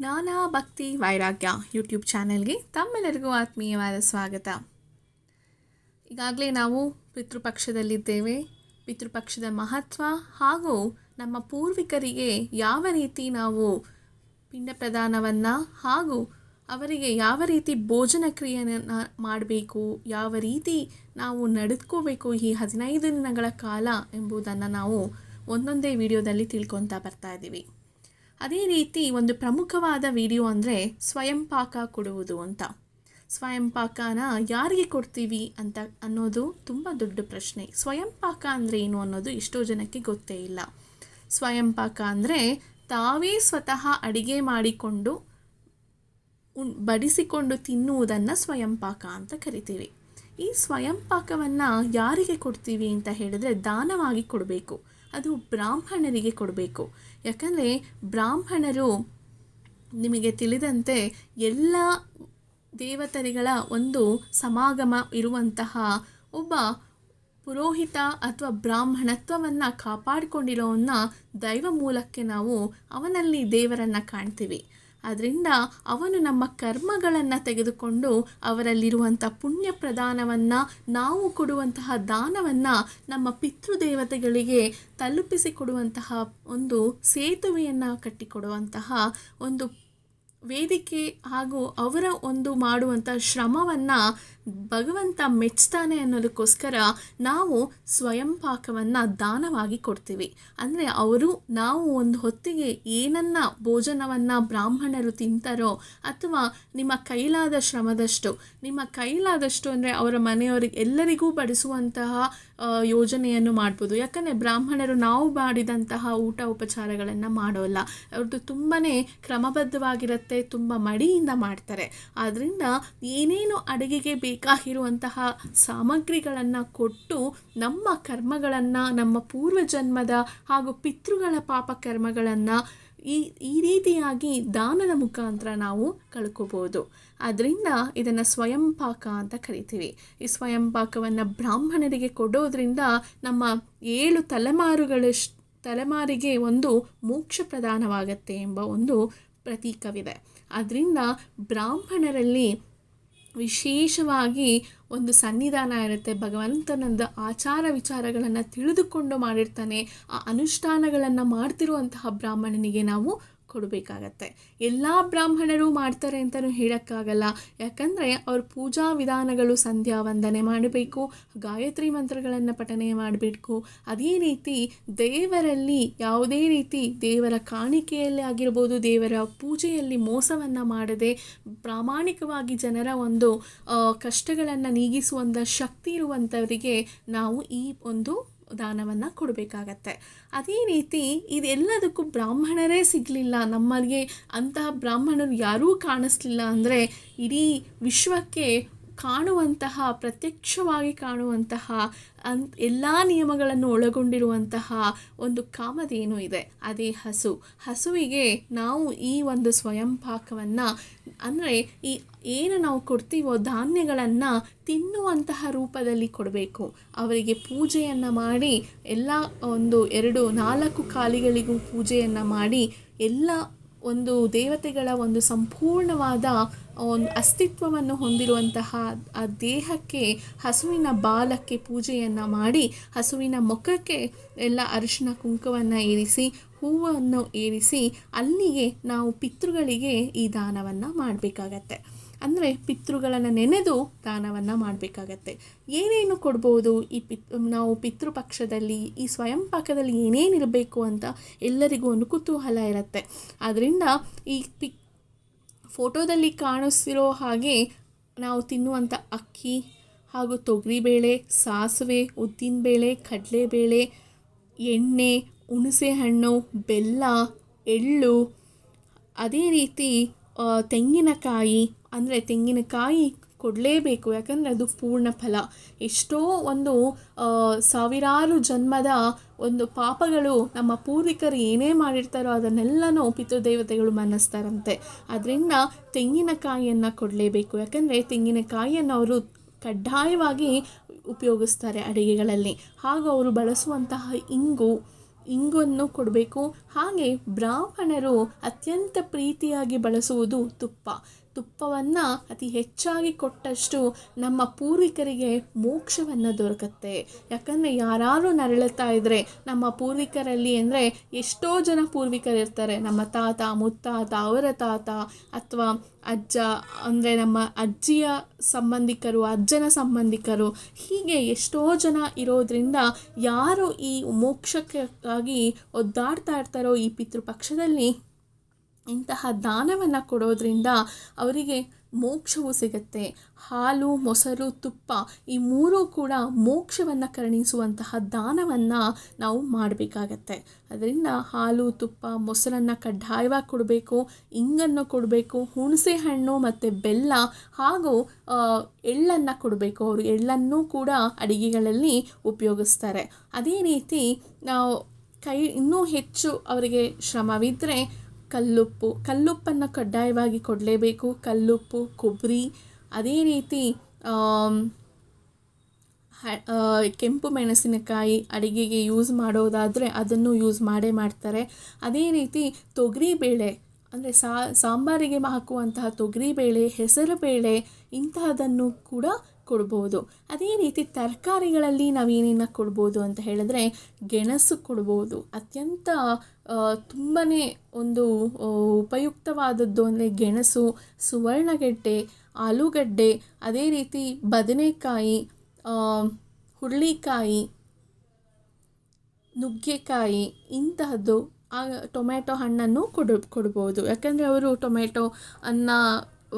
ಜ್ಞಾನ ಭಕ್ತಿ ವೈರಾಗ್ಯ ಯೂಟ್ಯೂಬ್ ಚಾನೆಲ್ಗೆ ತಮ್ಮೆಲ್ಲರಿಗೂ ಆತ್ಮೀಯವಾದ ಸ್ವಾಗತ. ಈಗಾಗಲೇ ನಾವು ಪಿತೃಪಕ್ಷದಲ್ಲಿದ್ದೇವೆ. ಪಿತೃಪಕ್ಷದ ಮಹತ್ವ ಹಾಗೂ ನಮ್ಮ ಪೂರ್ವಿಕರಿಗೆ ಯಾವ ರೀತಿ ನಾವು ಪಿಂಡ ಪ್ರದಾನವನ್ನು ಹಾಗೂ ಅವರಿಗೆ ಯಾವ ರೀತಿ ಭೋಜನ ಕ್ರಿಯೆಯನ್ನು ಮಾಡಬೇಕು, ಯಾವ ರೀತಿ ನಾವು ನಡೆದುಕೋಬೇಕು ಈ ಹದಿನೈದು ದಿನಗಳ ಕಾಲ ಎಂಬುದನ್ನು ನಾವು ಒಂದೊಂದೇ ವಿಡಿಯೋದಲ್ಲಿ ತಿಳ್ಕೊತಾ ಬರ್ತಾ ಇದ್ದೀವಿ. ಅದೇ ರೀತಿ ಒಂದು ಪ್ರಮುಖವಾದ ವಿಡಿಯೋ ಅಂದರೆ ಸ್ವಯಂ ಪಾಕ ಕೊಡುವುದು ಅಂತ. ಸ್ವಯಂ ಪಾಕನ ಯಾರಿಗೆ ಕೊಡ್ತೀವಿ ಅಂತ ಅನ್ನೋದು ತುಂಬ ದೊಡ್ಡ ಪ್ರಶ್ನೆ. ಸ್ವಯಂ ಪಾಕ ಅಂದರೆ ಏನು ಅನ್ನೋದು ಎಷ್ಟೋ ಜನಕ್ಕೆ ಗೊತ್ತೇ ಇಲ್ಲ. ಸ್ವಯಂ ಪಾಕ ಅಂದರೆ ತಾವೇ ಸ್ವತಃ ಅಡಿಗೆ ಮಾಡಿಕೊಂಡು ಬಡಿಸಿಕೊಂಡು ತಿನ್ನುವುದನ್ನು ಸ್ವಯಂ ಪಾಕ ಅಂತ ಕರಿತೀವಿ. ಈ ಸ್ವಯಂ ಪಾಕವನ್ನು ಯಾರಿಗೆ ಕೊಡ್ತೀವಿ ಅಂತ ಹೇಳಿದ್ರೆ ದಾನವಾಗಿ ಕೊಡಬೇಕು. ಅದು ಬ್ರಾಹ್ಮಣರಿಗೆ ಕೊಡಬೇಕು. ಯಾಕಂದರೆ ಬ್ರಾಹ್ಮಣರು ನಿಮಗೆ ತಿಳಿದಂತೆ ಎಲ್ಲ ದೇವತೆಗಳ ಒಂದು ಸಮಾಗಮ ಇರುವಂತಹ ಒಬ್ಬ ಪುರೋಹಿತ ಅಥವಾ ಬ್ರಾಹ್ಮಣತ್ವವನ್ನು ಕಾಪಾಡಿಕೊಂಡಿರೋವನ್ನ ದೈವ ಮೂಲಕ್ಕೆ ನಾವು ಅವನಲ್ಲಿ ದೇವರನ್ನು ಕಾಣ್ತೀವಿ. ಅದರಿಂದ ಅವನು ನಮ್ಮ ಕರ್ಮಗಳನ್ನು ತೆಗೆದುಕೊಂಡು ಅವರಲ್ಲಿರುವಂಥ ಪುಣ್ಯ ಪ್ರದಾನವನ್ನು ನಾವು ಕೊಡುವಂತಹ ದಾನವನ್ನು ನಮ್ಮ ಪಿತೃದೇವತೆಗಳಿಗೆ ತಲುಪಿಸಿಕೊಡುವಂತಹ ಒಂದು ಸೇತುವೆಯನ್ನು ಕಟ್ಟಿಕೊಡುವಂತಹ ಒಂದು ವೇದಿಕೆ ಹಾಗೂ ಅವರ ಒಂದು ಮಾಡುವಂಥ ಶ್ರಮವನ್ನು ಭಗವಂತ ಮೆಚ್ತಾನೆ ಅನ್ನೋದಕ್ಕೋಸ್ಕರ ನಾವು ಸ್ವಯಂ ಪಾಕವನ್ನು ದಾನವಾಗಿ ಕೊಡ್ತೀವಿ. ಅಂದರೆ ಅವರು ನಾವು ಒಂದು ಹೊತ್ತಿಗೆ ಏನನ್ನ ಭೋಜನವನ್ನು ಬ್ರಾಹ್ಮಣರು ತಿಂತಾರೋ ಅಥವಾ ನಿಮ್ಮ ಕೈಲಾದ ಶ್ರಮದಷ್ಟು, ನಿಮ್ಮ ಕೈಲಾದಷ್ಟು ಅಂದರೆ ಅವರ ಮನೆಯವರಿಗೆ ಎಲ್ಲರಿಗೂ ಬಡಿಸುವಂತಹ ಯೋಜನೆಯನ್ನು ಮಾಡ್ಬೋದು. ಯಾಕಂದರೆ ಬ್ರಾಹ್ಮಣರು ನಾವು ಮಾಡಿದಂತಹ ಊಟ ಉಪಚಾರಗಳನ್ನು ಮಾಡೋಲ್ಲ. ಅವ್ರದ್ದು ತುಂಬಾ ಕ್ರಮಬದ್ಧವಾಗಿರುತ್ತೆ, ತುಂಬ ಮಡಿಯಿಂದ ಮಾಡ್ತಾರೆ. ಆದ್ದರಿಂದ ಏನೇನು ಅಡುಗೆಗೆ ಬೇಕಾಗಿರುವಂತಹ ಸಾಮಗ್ರಿಗಳನ್ನು ಕೊಟ್ಟು ನಮ್ಮ ಕರ್ಮಗಳನ್ನು, ನಮ್ಮ ಪೂರ್ವಜನ್ಮದ ಹಾಗೂ ಪಿತೃಗಳ ಪಾಪ ಕರ್ಮಗಳನ್ನು ಈ ಈ ರೀತಿಯಾಗಿ ದಾನದ ಮುಖಾಂತರ ನಾವು ಕಳ್ಕೋಬೋದು. ಆದ್ದರಿಂದ ಇದನ್ನು ಸ್ವಯಂ ಪಾಕ ಅಂತ ಕರಿತೀವಿ. ಈ ಸ್ವಯಂಪಾಕವನ್ನು ಬ್ರಾಹ್ಮಣರಿಗೆ ಕೊಡೋದ್ರಿಂದ ನಮ್ಮ ಏಳು ತಲೆಮಾರುಗಳಷ್ಟು, ತಲೆಮಾರಿಗೆ ಒಂದು ಮೋಕ್ಷ ಪ್ರದಾನವಾಗತ್ತೆ ಎಂಬ ಒಂದು ಪ್ರತೀಕವಿದೆ. ಅದರಿಂದ ಬ್ರಾಹ್ಮಣರಲ್ಲಿ ವಿಶೇಷವಾಗಿ ಒಂದು ಸನ್ನಿಧಾನ ಇರುತ್ತೆ. ಭಗವಂತನದ ಆಚಾರ ವಿಚಾರಗಳನ್ನು ತಿಳಿದುಕೊಂಡು ಮಾಡಿರ್ತಾನೆ. ಆ ಅನುಷ್ಠಾನಗಳನ್ನು ಮಾಡ್ತಿರುವಂತಹ ಬ್ರಾಹ್ಮಣನಿಗೆ ನಾವು ಕೊಡಬೇಕಾಗತ್ತೆ. ಎಲ್ಲ ಬ್ರಾಹ್ಮಣರು ಮಾಡ್ತಾರೆ ಅಂತಲೂ ಹೇಳೋಕ್ಕಾಗಲ್ಲ. ಯಾಕಂದರೆ ಅವ್ರ ಪೂಜಾ ವಿಧಾನಗಳು ಸಂಧ್ಯಾ ವಂದನೆ ಮಾಡಬೇಕು, ಗಾಯತ್ರಿ ಮಂತ್ರಗಳನ್ನು ಪಠನೆ ಮಾಡಬೇಕು. ಅದೇ ರೀತಿ ದೇವರಲ್ಲಿ ಯಾವುದೇ ರೀತಿ ದೇವರ ಕಾಣಿಕೆಯಲ್ಲಿ ಆಗಿರ್ಬೋದು, ದೇವರ ಪೂಜೆಯಲ್ಲಿ ಮೋಸವನ್ನು ಮಾಡದೆ ಪ್ರಾಮಾಣಿಕವಾಗಿ ಜನರ ಒಂದು ಕಷ್ಟಗಳನ್ನು ನೀಗಿಸುವಂಥ ಶಕ್ತಿ ಇರುವಂಥವರಿಗೆ ನಾವು ಈ ಒಂದು ದಾನವನ್ನು ಕೊಡಬೇಕಾಗತ್ತೆ. ಅದೇ ರೀತಿ ಇದೆಲ್ಲದಕ್ಕೂ ಬ್ರಾಹ್ಮಣರೇ ಸಿಗಲಿಲ್ಲ. ನಮ್ಮಲ್ಲಿ ಅಂತಹ ಬ್ರಾಹ್ಮಣರು ಯಾರೂ ಕಾಣಿಸ್ಲಿಲ್ಲ ಅಂದರೆ ಇಡೀ ವಿಶ್ವಕ್ಕೆ ಕಾಣುವಂತಹ, ಪ್ರತ್ಯಕ್ಷವಾಗಿ ಕಾಣುವಂತಹ, ಅನ್ ಎಲ್ಲ ನಿಯಮಗಳನ್ನು ಒಳಗೊಂಡಿರುವಂತಹ ಒಂದು ಕಾಮಧೇನು ಇದೆ. ಅದೇ ಹಸು. ಹಸುವಿಗೆ ನಾವು ಈ ಒಂದು ಸ್ವಯಂ ಪಾಕವನ್ನು, ಅಂದರೆ ಈ ಏನು ನಾವು ಕೊಡ್ತೀವೋ ಧಾನ್ಯಗಳನ್ನು ತಿನ್ನುವಂತಹ ರೂಪದಲ್ಲಿ ಕೊಡಬೇಕು. ಅವರಿಗೆ ಪೂಜೆಯನ್ನು ಮಾಡಿ, ಎಲ್ಲ ಒಂದು ಎರಡು ನಾಲ್ಕು ಕಾಲಿಗಳಿಗೂ ಪೂಜೆಯನ್ನು ಮಾಡಿ, ಎಲ್ಲ ಒಂದು ದೇವತೆಗಳ ಒಂದು ಸಂಪೂರ್ಣವಾದ ಒಂದು ಅಸ್ತಿತ್ವವನ್ನು ಹೊಂದಿರುವಂತಹ ಆ ದೇಹಕ್ಕೆ, ಹಸುವಿನ ಬಾಲಕ್ಕೆ ಪೂಜೆಯನ್ನು ಮಾಡಿ, ಹಸುವಿನ ಮುಖಕ್ಕೆ ಎಲ್ಲ ಅರಿಶಿನ ಕುಂಕವನ್ನು ಏರಿಸಿ, ಹೂವನ್ನು ಏರಿಸಿ, ಅಲ್ಲಿಗೆ ನಾವು ಪಿತೃಗಳಿಗೆ ಈ ದಾನವನ್ನು ಮಾಡಬೇಕಾಗತ್ತೆ. ಅಂದರೆ ಪಿತೃಗಳನ್ನು ನೆನೆದು ದಾನವನ್ನು ಮಾಡಬೇಕಾಗತ್ತೆ. ಏನೇನು ಕೊಡ್ಬೋದು? ಈ ಪಿತ್, ನಾವು ಪಿತೃಪಕ್ಷದಲ್ಲಿ ಈ ಸ್ವಯಂ ಪಾಕದಲ್ಲಿ ಏನೇನಿರಬೇಕು ಅಂತ ಎಲ್ಲರಿಗೂ ಒಂದು ಕುತೂಹಲ ಇರುತ್ತೆ. ಆದ್ದರಿಂದ ಈ ಪಿ ಫೋಟೋದಲ್ಲಿ ಕಾಣಿಸ್ತಿರೋ ಹಾಗೆ ನಾವು ತಿನ್ನುವಂಥ ಅಕ್ಕಿ ಹಾಗೂ ತೊಗರಿಬೇಳೆ, ಸಾಸಿವೆ, ಉದ್ದಿನಬೇಳೆ, ಕಡಲೆಬೇಳೆ, ಎಣ್ಣೆ ಹುಣಸೆ ಹಣ್ಣು ಬೆಲ್ಲ, ಎಳ್ಳು, ಅದೇ ರೀತಿ ತೆಂಗಿನಕಾಯಿ, ಅಂದರೆ ತೆಂಗಿನಕಾಯಿ ಕೊಡಲೇಬೇಕು. ಯಾಕಂದರೆ ಅದು ಪೂರ್ಣ ಫಲ. ಎಷ್ಟೋ ಒಂದು ಸಾವಿರಾರು ಜನ್ಮದ ಒಂದು ಪಾಪಗಳು ನಮ್ಮ ಪೂರ್ವಿಕರು ಏನೇ ಮಾಡಿರ್ತಾರೋ ಅದನ್ನೆಲ್ಲನೂ ಪಿತೃದೇವತೆಗಳು ಮನ್ನಿಸ್ತಾರಂತೆ ಅದರಿಂದ ತೆಂಗಿನಕಾಯಿಯನ್ನು ಕೊಡಲೇಬೇಕು. ಯಾಕಂದರೆ ತೆಂಗಿನಕಾಯಿಯನ್ನು ಅವರು ಕಡ್ಡಾಯವಾಗಿ ಉಪಯೋಗಿಸ್ತಾರೆ ಅಡುಗೆಗಳಲ್ಲಿ. ಹಾಗೂ ಅವರು ಬಳಸುವಂತಹ ಇಂಗು, ಇಂಗನ್ನು ಕೊಡಬೇಕು. ಹಾಗೆ ಬ್ರಾಹ್ಮಣರು ಅತ್ಯಂತ ಪ್ರೀತಿಯಾಗಿ ಬಳಸುವುದು ತುಪ್ಪ. ತುಪ್ಪವನ್ನು ಅತಿ ಹೆಚ್ಚಾಗಿ ಕೊಟ್ಟಷ್ಟು ನಮ್ಮ ಪೂರ್ವಿಕರಿಗೆ ಮೋಕ್ಷವನ್ನು ದೊರಕತ್ತೆ. ಯಾಕಂದರೆ ಯಾರು ನರಳುತ್ತಾ ಇದ್ದರೆ ನಮ್ಮ ಪೂರ್ವಿಕರಲ್ಲಿ ಅಂದರೆ ಎಷ್ಟೋ ಜನ ಪೂರ್ವಿಕರು ಇರ್ತಾರೆ ನಮ್ಮ ತಾತ, ಮುತ್ತಾತ, ಅವರ ತಾತ ಅಥವಾ ಅಜ್ಜ, ಅಂದರೆ ನಮ್ಮ ಅಜ್ಜಿಯ ಸಂಬಂಧಿಕರು, ಅಜ್ಜನ ಸಂಬಂಧಿಕರು ಹೀಗೆ ಎಷ್ಟೋ ಜನ ಇರೋದ್ರಿಂದ ಯಾರು ಈ ಮೋಕ್ಷಕ್ಕಾಗಿ ಒದ್ದಾಡ್ತಾ ಇರ್ತಾರೋ ಈ ಪಿತೃಪಕ್ಷದಲ್ಲಿ ಇಂತಹ ದಾನವನ್ನು ಕೊಡೋದ್ರಿಂದ ಅವರಿಗೆ ಮೋಕ್ಷವು ಸಿಗುತ್ತೆ. ಹಾಲು, ಮೊಸರು, ತುಪ್ಪ ಈ ಮೂರೂ ಕೂಡ ಮೋಕ್ಷವನ್ನು ಕರುಣಿಸುವಂತಹ ದಾನವನ್ನು ನಾವು ಮಾಡಬೇಕಾಗತ್ತೆ. ಅದರಿಂದ ಹಾಲು, ತುಪ್ಪ, ಮೊಸರನ್ನು ಕಡ್ಡಾಯವಾಗಿ ಕೊಡಬೇಕು, ಇಂಗನ್ನು ಕೊಡಬೇಕು, ಹುಣಸೆ ಹಣ್ಣು ಮತ್ತು ಬೆಲ್ಲ ಹಾಗೂ ಎಳ್ಳನ್ನು ಕೊಡಬೇಕು. ಅವರು ಎಳ್ಳನ್ನು ಕೂಡ ಅಡಿಗೆಗಳಲ್ಲಿ ಉಪಯೋಗಿಸ್ತಾರೆ. ಅದೇ ರೀತಿ ನಾವು ಕೈ ಇನ್ನೂ ಹೆಚ್ಚು ಅವರಿಗೆ ಶ್ರಮವಿದ್ದರೆ ಕಲ್ಲುಪ್ಪು. ಕಲ್ಲುಪ್ಪನ್ನು ಕಡ್ಡಾಯವಾಗಿ ಕೊಡಲೇಬೇಕು. ಕಲ್ಲುಪ್ಪು, ಕೊಬ್ಬರಿ, ಅದೇ ರೀತಿ ಕೆಂಪು ಮೆಣಸಿನಕಾಯಿ ಅಡಿಗೆಗೆ ಯೂಸ್ ಮಾಡೋದಾದರೆ ಅದನ್ನು ಯೂಸ್ ಮಾಡೇ ಮಾಡ್ತಾರೆ. ಅದೇ ರೀತಿ ತೊಗರಿಬೇಳೆ ಅಂದರೆ ಸಾಂಬಾರಿಗೆ ಹಾಕುವಂತಹ ತೊಗರಿಬೇಳೆ ಹೆಸರುಬೇಳೆ ಇಂತಹದನ್ನು ಕೂಡ ಕೊಡ್ಬೋದು. ಅದೇ ರೀತಿ ತರಕಾರಿಗಳಲ್ಲಿ ನಾವೇನೇನು ಕೊಡ್ಬೋದು ಅಂತ ಹೇಳಿದ್ರೆ ಗೆಣಸು ಕೊಡ್ಬೋದು. ಅತ್ಯಂತ ತುಂಬಾ ಒಂದು ಉಪಯುಕ್ತವಾದದ್ದು ಅಂದರೆ ಗೆಣಸು, ಸುವರ್ಣಗೆಡ್ಡೆ, ಆಲೂಗಡ್ಡೆ, ಅದೇ ರೀತಿ ಬದನೆಕಾಯಿ ಹುರುಳಿಕಾಯಿ, ನುಗ್ಗೆಕಾಯಿ ಇಂತಹದ್ದು ಟೊಮೆಟೊ ಹಣ್ಣನ್ನು ಕೊಡು, ಕೊಡ್ಬೋದು. ಯಾಕಂದರೆ ಅವರು ಟೊಮೆಟೊ ಅನ್ನ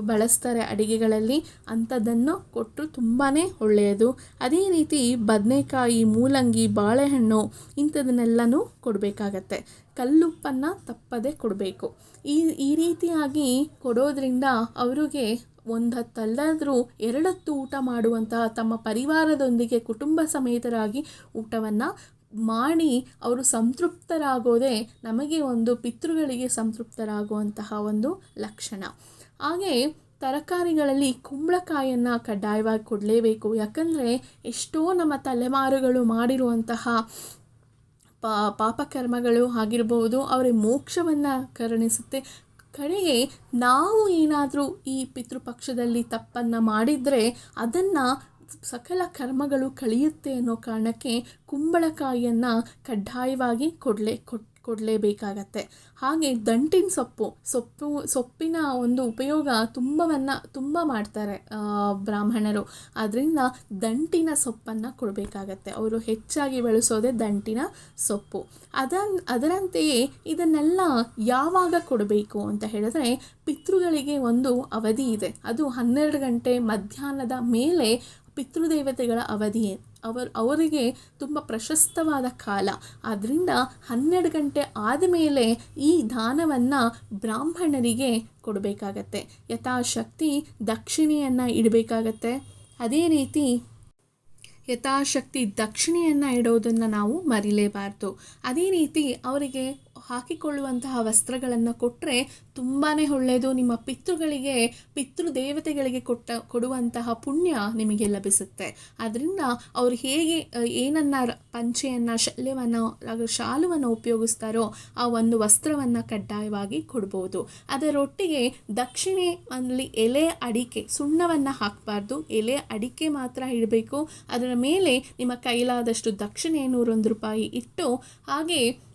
ಬಳಸ್ತಾರೆ ಅಡಿಗೆಗಳಲ್ಲಿ ಅಂಥದ್ದನ್ನು ಕೊಟ್ಟರು ತುಂಬಾ ಒಳ್ಳೆಯದು. ಅದೇ ರೀತಿ ಬದನೆಕಾಯಿ, ಮೂಲಂಗಿ, ಬಾಳೆಹಣ್ಣು ಇಂಥದನ್ನೆಲ್ಲನೂ ಕೊಡಬೇಕಾಗತ್ತೆ. ಕಲ್ಲುಪ್ಪನ್ನು ತಪ್ಪದೆ ಕೊಡಬೇಕು. ಈ ಈ ರೀತಿಯಾಗಿ ಕೊಡೋದ್ರಿಂದ ಅವರಿಗೆ ಒಂದು ಹತ್ತಲ್ಲಾದರೂ ಎರಡತ್ತು ಊಟ ಮಾಡುವಂತಹ ತಮ್ಮ ಪರಿವಾರದೊಂದಿಗೆ ಕುಟುಂಬ ಸಮೇತರಾಗಿ ಊಟವನ್ನು ಮಾಡಿ ಅವರು ಸಂತೃಪ್ತರಾಗೋದೇ ನಮಗೆ ಒಂದು ಪಿತೃಗಳಿಗೆ ಸಂತೃಪ್ತರಾಗುವಂತಹ ಒಂದು ಲಕ್ಷಣ. ಹಾಗೆ ತರಕಾರಿಗಳಲ್ಲಿ ಕುಂಬಳಕಾಯನ್ನು ಕಡ್ಡಾಯವಾಗಿ ಕೊಡಲೇಬೇಕು. ಯಾಕಂದರೆ ಎಷ್ಟೋ ನಮ್ಮ ತಲೆಮಾರುಗಳು ಮಾಡಿರುವಂತಹ ಪಾಪಕರ್ಮಗಳು ಆಗಿರ್ಬೋದು ಅವರ ಮೋಕ್ಷವನ್ನು ಕರುಣಿಸುತ್ತೆ. ಕಡೆಗೆ ನಾವು ಏನಾದರೂ ಈ ಪಿತೃಪಕ್ಷದಲ್ಲಿ ತಪ್ಪನ್ನು ಮಾಡಿದರೆ ಅದನ್ನು ಸಕಲ ಕರ್ಮಗಳು ಕಳೆಯುತ್ತೆ ಅನ್ನೋ ಕಾರಣಕ್ಕೆ ಕುಂಬಳಕಾಯಿಯನ್ನು ಕಡ್ಡಾಯವಾಗಿ ಕೊಡಲೇ ಕೊಟ್ಟು ಕೊಡಲೇಬೇಕಾಗತ್ತೆ. ಹಾಗೆ ದಂಟಿನ ಸೊಪ್ಪು ಸೊಪ್ಪು, ಸೊಪ್ಪಿನ ಒಂದು ಉಪಯೋಗ ತುಂಬವನ್ನು ತುಂಬ ಮಾಡ್ತಾರೆ ಬ್ರಾಹ್ಮಣರು. ಅದರಿಂದ ದಂಟಿನ ಸೊಪ್ಪನ್ನು ಕೊಡಬೇಕಾಗತ್ತೆ. ಅವರು ಹೆಚ್ಚಾಗಿ ಬಳಸೋದೇ ದಂಟಿನ ಸೊಪ್ಪು. ಅದನ್, ಅದರಂತೆಯೇ ಇದನ್ನೆಲ್ಲ ಯಾವಾಗ ಕೊಡಬೇಕು ಅಂತ ಹೇಳಿದ್ರೆ ಪಿತೃಗಳಿಗೆ ಒಂದು ಅವಧಿ ಇದೆ. ಅದು ಹನ್ನೆರಡು ಗಂಟೆ ಮಧ್ಯಾಹ್ನದ ಮೇಲೆ ಪಿತೃದೇವತೆಗಳ ಅವಧಿಯೇ. ಅವರು, ಅವರಿಗೆ ತುಂಬ ಪ್ರಶಸ್ತವಾದ ಕಾಲ. ಆದ್ದರಿಂದ ಹನ್ನೆರಡು ಗಂಟೆ ಆದಮೇಲೆ ಈ ದಾನವನ್ನು ಬ್ರಾಹ್ಮಣರಿಗೆ ಕೊಡಬೇಕಾಗತ್ತೆ. ಯಥಾಶಕ್ತಿ ದಕ್ಷಿಣೆಯನ್ನು ಇಡಬೇಕಾಗತ್ತೆ. ಅದೇ ರೀತಿ ಯಥಾಶಕ್ತಿ ದಕ್ಷಿಣೆಯನ್ನು ಇಡೋದನ್ನು ನಾವು ಮರಿಲೇಬಾರ್ದು. ಅದೇ ರೀತಿ ಅವರಿಗೆ ಹಾಕಿಕೊಳ್ಳುವಂತಹ ವಸ್ತ್ರಗಳನ್ನು ಕೊಟ್ಟರೆ ತುಂಬಾ ಒಳ್ಳೆಯದು ನಿಮ್ಮ ಪಿತೃಗಳಿಗೆ, ಪಿತೃದೇವತೆಗಳಿಗೆ ಕೊಟ್ಟ, ಕೊಡುವಂತಹ ಪುಣ್ಯ ನಿಮಗೆ ಲಭಿಸುತ್ತೆ. ಅದರಿಂದ ಅವರು ಹೇಗೆ, ಏನನ್ನ ಪಂಚೆಯನ್ನು, ಶಲ್ಯವನ್ನು ಶಾಲುವನ್ನು ಉಪಯೋಗಿಸ್ತಾರೋ ಆ ಒಂದು ವಸ್ತ್ರವನ್ನು ಕಡ್ಡಾಯವಾಗಿ ಕೊಡ್ಬೋದು. ಅದರೊಟ್ಟಿಗೆ ದಕ್ಷಿಣೆ ಅಲ್ಲಿ ಎಲೆ ಅಡಿಕೆ, ಸುಣ್ಣವನ್ನು ಹಾಕಬಾರ್ದು. ಎಲೆ ಅಡಿಕೆ ಮಾತ್ರ ಇಡಬೇಕು. ಅದರ ಮೇಲೆ ನಿಮ್ಮ ಕೈಲಾದಷ್ಟು ದಕ್ಷಿಣೆ ನೂರೊಂದು ರೂಪಾಯಿ ಇಟ್ಟು ಹಾಗೆ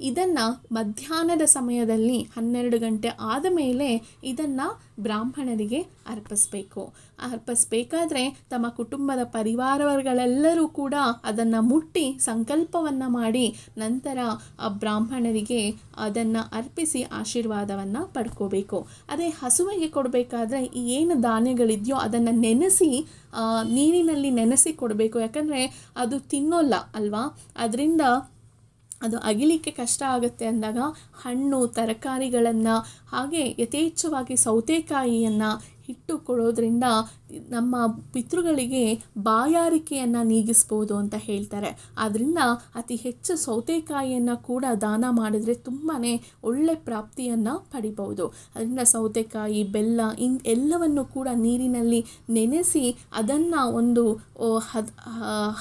ಇದನ್ನು ಮಧ್ಯಾಹ್ನದ ಸಮಯದಲ್ಲಿ ಹನ್ನೆರಡು ಗಂಟೆ ಆದ ಮೇಲೆ ಇದನ್ನು ಬ್ರಾಹ್ಮಣರಿಗೆ ಅರ್ಪಿಸಬೇಕು. ಅರ್ಪಿಸ್ಬೇಕಾದ್ರೆ ತಮ್ಮ ಕುಟುಂಬದ ಪರಿವಾರಗಳೆಲ್ಲರೂ ಕೂಡ ಅದನ್ನು ಮುಟ್ಟಿ ಸಂಕಲ್ಪವನ್ನು ಮಾಡಿ ನಂತರ ಆ ಬ್ರಾಹ್ಮಣರಿಗೆ ಅದನ್ನು ಅರ್ಪಿಸಿ ಆಶೀರ್ವಾದವನ್ನು ಪಡ್ಕೋಬೇಕು. ಅದೇ ಹಸುವಿಗೆ ಕೊಡಬೇಕಾದ್ರೆ ಏನು ಧಾನ್ಯಗಳಿದೆಯೋ ಅದನ್ನು ನೆನೆಸಿ ನೀರಿನಲ್ಲಿ ನೆನೆಸಿ ಕೊಡಬೇಕು. ಯಾಕಂದರೆ ಅದು ತಿನ್ನೋಲ್ಲ ಅಲ್ವಾ? ಅದರಿಂದ ಅದು ಅಗಿಲಿಕ್ಕೆ ಕಷ್ಟ ಆಗುತ್ತೆ ಅಂದಾಗ ಹಣ್ಣು, ತರಕಾರಿಗಳನ್ನು, ಹಾಗೆ ಯಥೇಚ್ಛವಾಗಿ ಸೌತೆಕಾಯಿಯನ್ನು ಹಿಟ್ಟು ಕೊಡೋದ್ರಿಂದ ನಮ್ಮ ಪಿತೃಗಳಿಗೆ ಬಾಯಾರಿಕೆಯನ್ನು ನೀಗಿಸ್ಬೋದು ಅಂತ ಹೇಳ್ತಾರೆ. ಆದ್ದರಿಂದ ಅತಿ ಹೆಚ್ಚು ಸೌತೆಕಾಯಿಯನ್ನು ಕೂಡ ದಾನ ಮಾಡಿದರೆ ತುಂಬಾ ಒಳ್ಳೆ ಪ್ರಾಪ್ತಿಯನ್ನು ಪಡಿಬೋದು. ಅದರಿಂದ ಸೌತೆಕಾಯಿ, ಬೆಲ್ಲ ಇನ್ ಎಲ್ಲವನ್ನು ಕೂಡ ನೀರಿನಲ್ಲಿ ನೆನೆಸಿ ಅದನ್ನು ಒಂದು ಹದ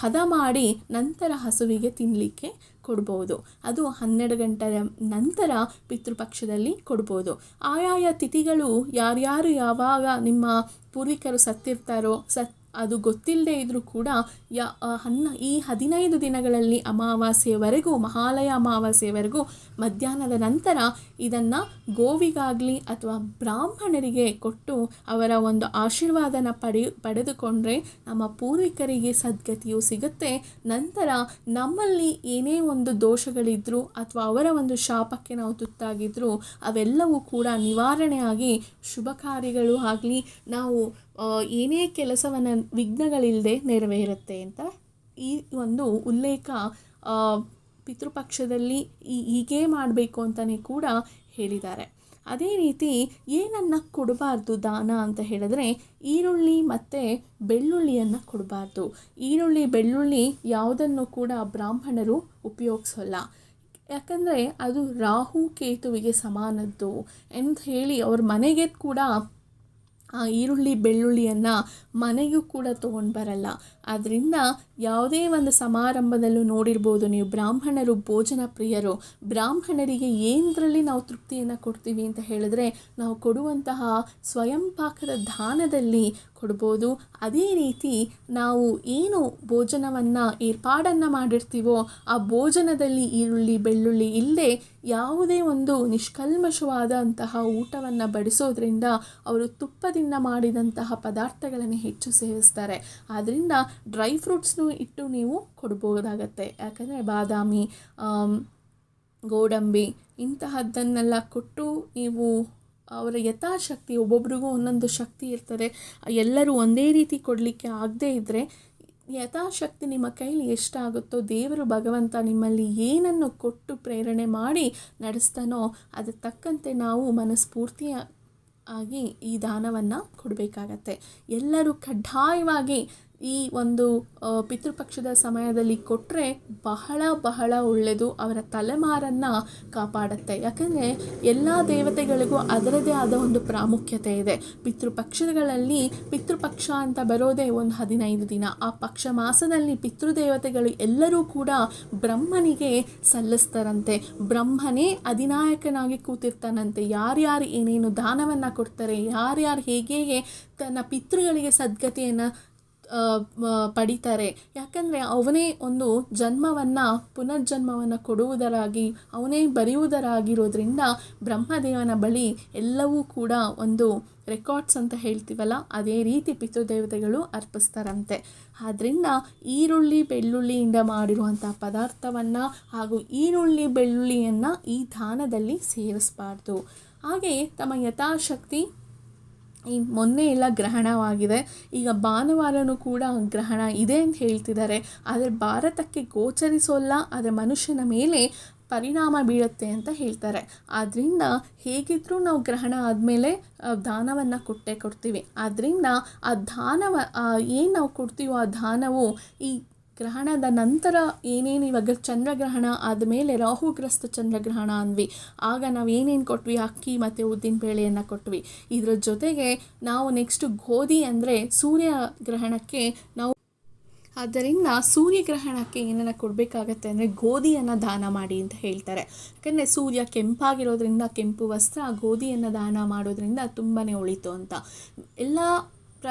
ಹದ ಮಾಡಿ ನಂತರ ಹಸುವಿಗೆ ತಿನ್ನಲಿಕ್ಕೆ ಕೊಡ್ಬೋದು. ಅದು ಹನ್ನೆರಡು ಗಂಟೆಯ ನಂತರ ಪಿತೃಪಕ್ಷದಲ್ಲಿ ಕೊಡ್ಬೋದು. ಆಯಾಯ ತಿಥಿಗಳು ಯಾರ್ಯಾರು ಯಾವಾಗ ನಿಮ್ಮ ಪೂರ್ವಿಕರು ಸತ್ತಿರ್ತಾರೋ, ಸತ್ ಅದು ಗೊತ್ತಿಲ್ಲದೆ ಇದ್ದರೂ ಕೂಡ ಯ ಹನ್ನ, ಈ ಹದಿನೈದು ದಿನಗಳಲ್ಲಿ ಅಮಾವಾಸ್ಯೆವರೆಗೂ, ಮಹಾಲಯ ಅಮಾವಾಸ್ಯೆವರೆಗೂ ಮಧ್ಯಾಹ್ನದ ನಂತರ ಇದನ್ನು ಗೋವಿಗಾಗಲಿ ಅಥವಾ ಬ್ರಾಹ್ಮಣರಿಗೆ ಕೊಟ್ಟು ಅವರ ಒಂದು ಆಶೀರ್ವಾದನ ಪಡೆ, ಪಡೆದುಕೊಂಡ್ರೆ ನಮ್ಮ ಪೂರ್ವಿಕರಿಗೆ ಸದ್ಗತಿಯು ಸಿಗುತ್ತೆ. ನಂತರ ನಮ್ಮಲ್ಲಿ ಏನೇ ಒಂದು ದೋಷಗಳಿದ್ದರೂ ಅಥವಾ ಅವರ ಒಂದು ಶಾಪಕ್ಕೆ ನಾವು ತುತ್ತಾಗಿದ್ದರೂ ಅವೆಲ್ಲವೂ ಕೂಡ ನಿವಾರಣೆಯಾಗಿ ಶುಭ ಕಾರ್ಯಗಳು ಆಗಲಿ, ನಾವು ಏನೇ ಕೆಲಸವನ್ನು ವಿಘ್ನಗಳಿಲ್ಲದೆ ನೆರವೇರುತ್ತೆ ಅಂತ ಈ ಒಂದು ಉಲ್ಲೇಖ ಪಿತೃಪಕ್ಷದಲ್ಲಿ ಈ ಹೀಗೇ ಮಾಡಬೇಕು ಅಂತಲೇ ಕೂಡ ಹೇಳಿದ್ದಾರೆ. ಅದೇ ರೀತಿ ಏನನ್ನು ಕೊಡಬಾರ್ದು ದಾನ ಅಂತ ಹೇಳಿದ್ರೆ ಈರುಳ್ಳಿ ಮತ್ತು ಬೆಳ್ಳುಳ್ಳಿಯನ್ನು ಕೊಡಬಾರ್ದು. ಈರುಳ್ಳಿ, ಬೆಳ್ಳುಳ್ಳಿ ಯಾವುದನ್ನು ಕೂಡ ಬ್ರಾಹ್ಮಣರು ಉಪಯೋಗಿಸೋಲ್ಲ. ಯಾಕಂದರೆ ಅದು ರಾಹು ಕೇತುವಿಗೆ ಸಮಾನದ್ದು ಅಂತ ಹೇಳಿ ಅವ್ರ ಮನೆಗೆ ಕೂಡ ಆ ಈರುಳ್ಳಿ ಬೆಳ್ಳುಳ್ಳಿಯನ್ನು ಮನೆಗೂ ಕೂಡ ತೊಗೊಂಡು ಬರಲ್ಲ. ಆದ್ದರಿಂದ ಯಾವುದೇ ಒಂದು ಸಮಾರಂಭದಲ್ಲೂ ನೋಡಿರ್ಬೋದು ನೀವು ಬ್ರಾಹ್ಮಣರು, ಭೋಜನ ಪ್ರಿಯರು, ಬ್ರಾಹ್ಮಣರಿಗೆ ಏನರಲ್ಲಿ ನಾವು ತೃಪ್ತಿಯನ್ನು ಕೊಡ್ತೀವಿ ಅಂತ ಹೇಳಿದ್ರೆ ನಾವು ಕೊಡುವಂತಹ ಸ್ವಯಂ ಪಾಕದ ದಾನದಲ್ಲಿ ಕೊಡ್ಬೋದು. ಅದೇ ರೀತಿ ನಾವು ಏನು ಭೋಜನವನ್ನು, ಏರ್ಪಾಡನ್ನು ಮಾಡಿರ್ತೀವೋ ಆ ಭೋಜನದಲ್ಲಿ ಈರುಳ್ಳಿ, ಬೆಳ್ಳುಳ್ಳಿ ಇಲ್ಲದೆ ಯಾವುದೇ ಒಂದು ನಿಷ್ಕಲ್ಮಶವಾದಂತಹ ಊಟವನ್ನು ಬಡಿಸೋದ್ರಿಂದ ಅವರು ತುಪ್ಪದಿಂದ ಮಾಡಿದಂತಹ ಪದಾರ್ಥಗಳನ್ನು ಹೆಚ್ಚು ಸೇವಿಸ್ತಾರೆ. ಆದ್ದರಿಂದ ಡ್ರೈ ಫ್ರೂಟ್ಸ್ನು ಇಟ್ಟು ನೀವು ಕೊಡ್ಬೋದಾಗತ್ತೆ. ಯಾಕಂದರೆ ಬಾದಾಮಿ ಗೋಡಂಬಿ ಇಂತಹದ್ದನ್ನೆಲ್ಲ ಕೊಟ್ಟು ನೀವು ಅವರ ಯಥಾಶಕ್ತಿ, ಒಬ್ಬೊಬ್ರಿಗೂ ಒಂದೊಂದು ಶಕ್ತಿ ಇರ್ತದೆ. ಎಲ್ಲರೂ ಒಂದೇ ರೀತಿ ಕೊಡಲಿಕ್ಕೆ ಆಗದೇ ಇದ್ದರೆ ಯಥಾಶಕ್ತಿ ನಿಮ್ಮ ಕೈಲಿ ಎಷ್ಟಾಗುತ್ತೋ, ದೇವರು ಭಗವಂತ ನಿಮ್ಮಲ್ಲಿ ಏನನ್ನು ಕೊಟ್ಟು ಪ್ರೇರಣೆ ಮಾಡಿ ನಡೆಸ್ತಾನೋ ಅದಕ್ಕೆ ತಕ್ಕಂತೆ ನಾವು ಮನಸ್ಫೂರ್ತಿಯ ಆಗಿ ಈ ದಾನವನ್ನು ಕೊಡಬೇಕಾಗತ್ತೆ. ಎಲ್ಲರೂ ಕಡ್ಡಾಯವಾಗಿ ಈ ಒಂದು ಪಿತೃಪಕ್ಷದ ಸಮಯದಲ್ಲಿ ಕೊಟ್ಟರೆ ಬಹಳ ಬಹಳ ಒಳ್ಳೆಯದು ಅವರ ತಲೆಮಾರನ್ನು ಕಾಪಾಡುತ್ತೆ. ಯಾಕಂದರೆ ಎಲ್ಲ ದೇವತೆಗಳಿಗೂ ಅದರದೇ ಆದ ಒಂದು ಪ್ರಾಮುಖ್ಯತೆ ಇದೆ. ಪಿತೃಪಕ್ಷಗಳಲ್ಲಿ ಪಿತೃಪಕ್ಷ ಅಂತ ಬರೋದೇ ಒಂದು ಹದಿನೈದು ದಿನ. ಆ ಪಕ್ಷ ಮಾಸದಲ್ಲಿ ಪಿತೃದೇವತೆಗಳು ಎಲ್ಲರೂ ಕೂಡ ಬ್ರಹ್ಮನಿಗೆ ಸಲ್ಲಿಸ್ತಾರಂತೆ. ಬ್ರಹ್ಮನೇ ಅಧಿನಾಯಕನಾಗಿ ಕೂತಿರ್ತಾನಂತೆ. ಯಾರ್ಯಾರು ಏನೇನು ದಾನವನ್ನು ಕೊಡ್ತಾರೆ, ಯಾರ್ಯಾರು ಹೇಗೆ ತನ್ನ ಪಿತೃಗಳಿಗೆ ಸದ್ಗತಿಯನ್ನು ಪಡಿತಾರೆ. ಯಾಕಂದರೆ ಅವನೇ ಒಂದು ಜನ್ಮವನ್ನು, ಪುನರ್ಜನ್ಮವನ್ನು ಕೊಡುವುದರಾಗಿ, ಅವನೇ ಬರೆಯುವುದರಾಗಿರೋದ್ರಿಂದ ಬ್ರಹ್ಮದೇವನ ಬಳಿ ಎಲ್ಲವೂ ಕೂಡ ಒಂದು ರೆಕಾರ್ಡ್ಸ್ ಅಂತ ಹೇಳ್ತೀವಲ್ಲ, ಅದೇ ರೀತಿ ಪಿತೃದೇವತೆಗಳು ಅರ್ಪಿಸ್ತಾರಂತೆ. ಆದ್ದರಿಂದ ಈರುಳ್ಳಿ, ಬೆಳ್ಳುಳ್ಳಿಯಿಂದ ಮಾಡಿರುವಂಥ ಪದಾರ್ಥವನ್ನು ಹಾಗೂ ಈರುಳ್ಳಿ, ಬೆಳ್ಳುಳ್ಳಿಯನ್ನು ಈ ದಾನದಲ್ಲಿ ಸೇರಿಸಬಾರ್ದು ಹಾಗೆಯೇ ತಮ್ಮ ಯಥಾಶಕ್ತಿ ಈ ಮೊನ್ನೆ ಎಲ್ಲ ಗ್ರಹಣವಾಗಿದೆ. ಈಗ ಭಾನುವಾರನೂ ಕೂಡ ಗ್ರಹಣ ಇದೆ ಅಂತ ಹೇಳ್ತಿದ್ದಾರೆ. ಆದರೆ ಭಾರತಕ್ಕೆ ಗೋಚರಿಸೋಲ್ಲ, ಆದರೆ ಮನುಷ್ಯನ ಮೇಲೆ ಪರಿಣಾಮ ಬೀಳುತ್ತೆ ಅಂತ ಹೇಳ್ತಾರೆ. ಆದ್ದರಿಂದ ಹೇಗಿದ್ದರೂ ನಾವು ಗ್ರಹಣ ಆದಮೇಲೆ ದಾನವನ್ನು ಕೊಟ್ಟೇ ಕೊಡ್ತೀವಿ. ಆದ್ದರಿಂದ ಆ ದಾನವ ಏನು ನಾವು ಕೊಡ್ತೀವೋ ಆ ದಾನವು ಈ ಗ್ರಹಣದ ನಂತರ ಏನೇನು ಇವಾಗ ಚಂದ್ರಗ್ರಹಣ ಆದಮೇಲೆ ರಾಹುಗ್ರಸ್ತ ಚಂದ್ರಗ್ರಹಣ ಅಂದ್ವಿ. ಆಗ ನಾವು ಏನೇನು ಕೊಟ್ವಿ? ಅಕ್ಕಿ ಮತ್ತು ಉದ್ದಿನ ಬೇಳೆಯನ್ನು ಕೊಟ್ವಿ. ಇದರ ಜೊತೆಗೆ ನಾವು ನೆಕ್ಸ್ಟು ಗೋಧಿ ಅಂದರೆ ಸೂರ್ಯ ಗ್ರಹಣಕ್ಕೆ ನಾವು ಆದ್ದರಿಂದ ಸೂರ್ಯಗ್ರಹಣಕ್ಕೆ ಏನನ್ನು ಕೊಡಬೇಕಾಗತ್ತೆ ಅಂದರೆ ಗೋಧಿಯನ್ನು ದಾನ ಮಾಡಿ ಅಂತ ಹೇಳ್ತಾರೆ. ಯಾಕಂದರೆ ಸೂರ್ಯ ಕೆಂಪಾಗಿರೋದ್ರಿಂದ ಕೆಂಪು ವಸ್ತ್ರ ಗೋಧಿಯನ್ನು ದಾನ ಮಾಡೋದ್ರಿಂದ ತುಂಬಾ ಉಳಿತು ಅಂತ. ಎಲ್ಲ ಪ್ರ,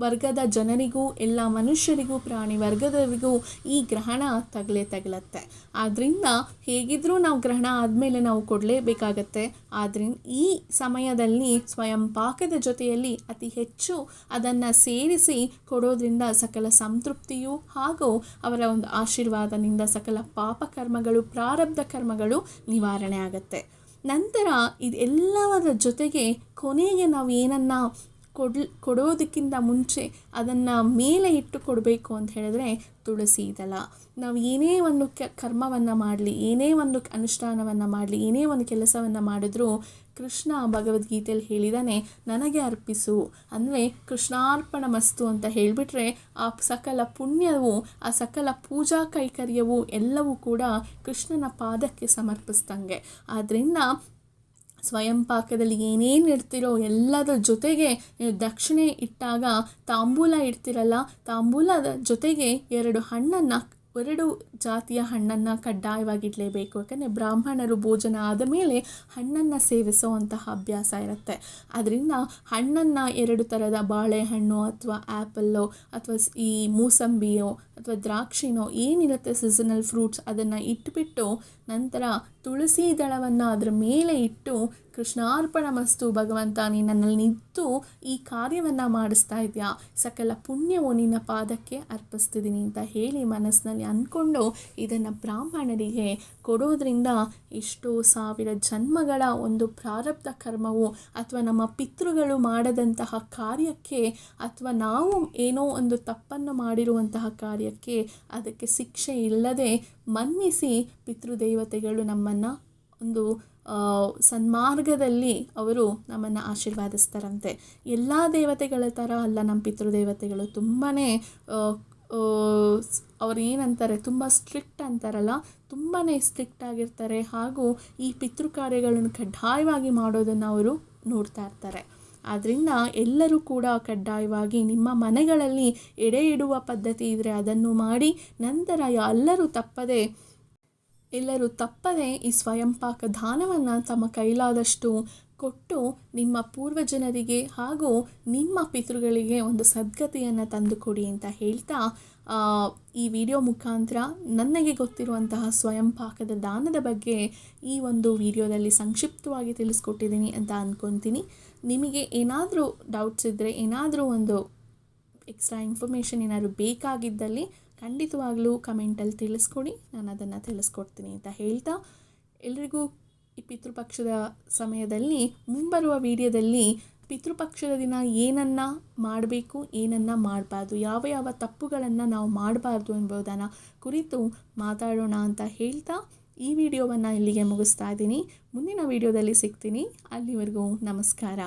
ವರ್ಗದ ಜನರಿಗೂ, ಎಲ್ಲ ಮನುಷ್ಯರಿಗೂ, ಪ್ರಾಣಿ ವರ್ಗದವರಿಗೂ ಈ ಗ್ರಹಣ ತಗಲೇ ತಗಲತ್ತೆ. ಆದ್ದರಿಂದ ಹೇಗಿದ್ದರೂ ನಾವು ಗ್ರಹಣ ಆದಮೇಲೆ ನಾವು ಕೊಡಲೇಬೇಕಾಗತ್ತೆ. ಆದ್ದರಿಂದ ಈ ಸಮಯದಲ್ಲಿ ಸ್ವಯಂ ಪಾಕದ ಜೊತೆಯಲ್ಲಿ ಅತಿ ಹೆಚ್ಚು ಅದನ್ನು ಸೇರಿಸಿ ಕೊಡೋದ್ರಿಂದ ಸಕಲ ಸಂತೃಪ್ತಿಯು ಹಾಗೂ ಅವರ ಒಂದು ಆಶೀರ್ವಾದದಿಂದ ಸಕಲ ಪಾಪ ಕರ್ಮಗಳು, ಪ್ರಾರಬ್ಧ ಕರ್ಮಗಳು ನಿವಾರಣೆ ಆಗುತ್ತೆ. ನಂತರ ಇದೆಲ್ಲವರ ಜೊತೆಗೆ ಕೊನೆಗೆ ನಾವು ಏನನ್ನು ಕೊಡ್ ಕೊಡೋದಕ್ಕಿಂತ ಮುಂಚೆ ಅದನ್ನು ಮೇಲೆ ಇಟ್ಟು ಕೊಡಬೇಕು ಅಂತ ಹೇಳಿದ್ರೆ ತುಳಸಿ ಇದಲ್ಲ ನಾವು ಏನೇ ಒಂದು ಕ, ಕರ್ಮವನ್ನು ಮಾಡಲಿ, ಏನೇ ಒಂದು ಅನುಷ್ಠಾನವನ್ನು ಮಾಡಲಿ, ಏನೇ ಒಂದು ಕೆಲಸವನ್ನು ಮಾಡಿದ್ರೂ ಕೃಷ್ಣ ಭಗವದ್ಗೀತೆಯಲ್ಲಿ ಹೇಳಿದಾನೆ, ನನಗೆ ಅರ್ಪಿಸು. ಅಂದರೆ ಕೃಷ್ಣಾರ್ಪಣ ಮಸ್ತು ಅಂತ ಹೇಳಿಬಿಟ್ರೆ ಆ ಸಕಲ ಪುಣ್ಯವು, ಆ ಸಕಲ ಪೂಜಾ ಕೈಕರ್ಯವು ಎಲ್ಲವೂ ಕೂಡ ಕೃಷ್ಣನ ಪಾದಕ್ಕೆ ಸಮರ್ಪಿಸ್ದಂಗೆ. ಆದ್ದರಿಂದ ಸ್ವಯಂ ಪಾಕದಲ್ಲಿ ಏನೇನು ಇರ್ತಿರೋ ಎಲ್ಲದರ ಜೊತೆಗೆ ದಕ್ಷಿಣೆ ಇಟ್ಟಾಗ ತಾಂಬೂಲ ಇಡ್ತಿರಲ್ಲ, ತಾಂಬೂಲದ ಜೊತೆಗೆ ಎರಡು ಹಣ್ಣನ್ನು, ಎರಡು ಜಾತಿಯ ಹಣ್ಣನ್ನು ಕಡ್ಡಾಯವಾಗಿ ಇಡಲೇಬೇಕು ಯಾಕಂದರೆ ಬ್ರಾಹ್ಮಣರು ಭೋಜನ ಆದ ಮೇಲೆ ಹಣ್ಣನ್ನು ಸೇವಿಸುವಂತಹ ಅಭ್ಯಾಸ ಇರುತ್ತೆ. ಅದರಿಂದ ಹಣ್ಣನ್ನು ಎರಡು ಥರದ ಬಾಳೆಹಣ್ಣು ಅಥವಾ ಆ್ಯಪಲ್ಲು ಅಥವಾ ಈ ಮೂಸಂಬಿಯೋ ಅಥವಾ ದ್ರಾಕ್ಷಿನೋ ಏನಿರುತ್ತೆ ಸೀಸನಲ್ ಫ್ರೂಟ್ಸ್ ಅದನ್ನು ಇಟ್ಬಿಟ್ಟು ನಂತರ ತುಳಸಿ ದಳವನ್ನು ಅದರ ಮೇಲೆ ಇಟ್ಟು ಕೃಷ್ಣಾರ್ಪಣ ಮಸ್ತು, ಭಗವಂತ ನೀನು ನನ್ನಲ್ಲಿ ನಿಂತು ಈ ಕಾರ್ಯವನ್ನು ಮಾಡಿಸ್ತಾ ಇದೆಯಾ? ಸಕಲ ಪುಣ್ಯವು ನಿನ್ನ ಪಾದಕ್ಕೆ ಅರ್ಪಿಸ್ತಿದ್ದೀನಿ ಅಂತ ಹೇಳಿ ಮನಸ್ಸಿನಲ್ಲಿ ಅಂದ್ಕೊಂಡು ಇದನ್ನು ಬ್ರಾಹ್ಮಣರಿಗೆ ಕೊಡೋದ್ರಿಂದ ಎಷ್ಟೋ ಸಾವಿರ ಜನ್ಮಗಳ ಒಂದು ಪ್ರಾರಬ್ಧ ಕರ್ಮವು ಅಥವಾ ನಮ್ಮ ಪಿತೃಗಳು ಮಾಡದಂತಹ ಕಾರ್ಯಕ್ಕೆ ಅಥವಾ ನಾವು ಏನೋ ಒಂದು ತಪ್ಪನ್ನು ಮಾಡಿರುವಂತಹ ಕಾರ್ಯಕ್ಕೆ ಅದಕ್ಕೆ ಶಿಕ್ಷೆ ಇಲ್ಲದೆ ಮನ್ನಿಸಿ ಪಿತೃದೇವತೆಗಳು ನಮ್ಮನ್ನು ಒಂದು ಸನ್ಮಾರ್ಗದಲ್ಲಿ ಅವರು ನಮ್ಮನ್ನು ಆಶೀರ್ವಾದಿಸ್ತಾರಂತೆ. ಎಲ್ಲ ದೇವತೆಗಳ ಥರ ಅಲ್ಲ ನಮ್ಮ ಪಿತೃದೇವತೆಗಳು. ತುಂಬಾ ಅವ್ರು ಏನಂತಾರೆ ತುಂಬ ಸ್ಟ್ರಿಕ್ಟ್ ಅಂತಾರಲ್ಲ ತುಂಬಾ ಸ್ಟ್ರಿಕ್ಟ್ ಆಗಿರ್ತಾರೆ ಹಾಗೂ ಈ ಪಿತೃ ಕಾರ್ಯಗಳನ್ನು ಕಡ್ಡಾಯವಾಗಿ ಮಾಡೋದನ್ನು ಅವರು ನೋಡ್ತಾ ಇರ್ತಾರೆ. ಆದ್ದರಿಂದ ಎಲ್ಲರೂ ಕೂಡ ಕಡ್ಡಾಯವಾಗಿ ನಿಮ್ಮ ಮನೆಗಳಲ್ಲಿ ಎಡೆ ಇಡುವ ಪದ್ಧತಿ ಇದ್ದರೆ ಅದನ್ನು ಮಾಡಿ ನಂತರ ಎಲ್ಲರೂ ತಪ್ಪದೆ ಎಲ್ಲರೂ ತಪ್ಪದೆ ಈ ಸ್ವಯಂಪಾಕ ದಾನವನ್ನು ತಮ್ಮ ಕೈಲಾದಷ್ಟು ಕೊಟ್ಟು ನಿಮ್ಮ ಪೂರ್ವಜನರಿಗೆ ಹಾಗೂ ನಿಮ್ಮ ಪಿತೃಗಳಿಗೆ ಒಂದು ಸದ್ಗತಿಯನ್ನು ತಂದುಕೊಡಿ ಅಂತ ಹೇಳ್ತಾ ಈ ವಿಡಿಯೋ ಮುಖಾಂತರ ನನಗೆ ಗೊತ್ತಿರುವಂತಹ ಸ್ವಯಂ ಪಾಕದ ದಾನದ ಬಗ್ಗೆ ಈ ಒಂದು ವಿಡಿಯೋದಲ್ಲಿ ಸಂಕ್ಷಿಪ್ತವಾಗಿ ತಿಳಿಸ್ಕೊಟ್ಟಿದ್ದೀನಿ ಅಂತ ಅಂದ್ಕೊತೀನಿ ನಿಮಗೆ ಏನಾದರೂ ಡೌಟ್ಸ್ ಇದ್ದರೆ ಏನಾದರೂ ಒಂದು ಎಕ್ಸ್ಟ್ರಾ ಇನ್ಫಾರ್ಮೇಷನ್ ಏನಾದರೂ ಬೇಕಾಗಿದ್ದಲ್ಲಿ ಖಂಡಿತವಾಗಲೂ ಕಮೆಂಟಲ್ಲಿ ತಿಳಿಸ್ಕೊಡಿ. ನಾನು ಅದನ್ನು ತಿಳಿಸ್ಕೊಡ್ತೀನಿ ಅಂತ ಹೇಳ್ತಾ, ಎಲ್ರಿಗೂ ಈ ಪಿತೃಪಕ್ಷದ ಸಮಯದಲ್ಲಿ ಮುಂಬರುವ ವಿಡಿಯೋದಲ್ಲಿ ಪಿತೃಪಕ್ಷದ ದಿನ ಏನನ್ನು ಮಾಡಬೇಕು, ಏನನ್ನು ಮಾಡಬಾರ್ದು, ಯಾವ ಯಾವ ತಪ್ಪುಗಳನ್ನು ನಾವು ಮಾಡಬಾರ್ದು ಎಂಬುದನ್ನು ಕುರಿತು ಮಾತಾಡೋಣ ಅಂತ ಹೇಳ್ತಾ ಈ ವಿಡಿಯೋವನ್ನು ಇಲ್ಲಿಗೆ ಮುಗಿಸ್ತಾ ಇದ್ದೀನಿ. ಮುಂದಿನ ವಿಡಿಯೋದಲ್ಲಿ ಸಿಗ್ತೀನಿ. ಅಲ್ಲಿವರೆಗೂ ನಮಸ್ಕಾರ.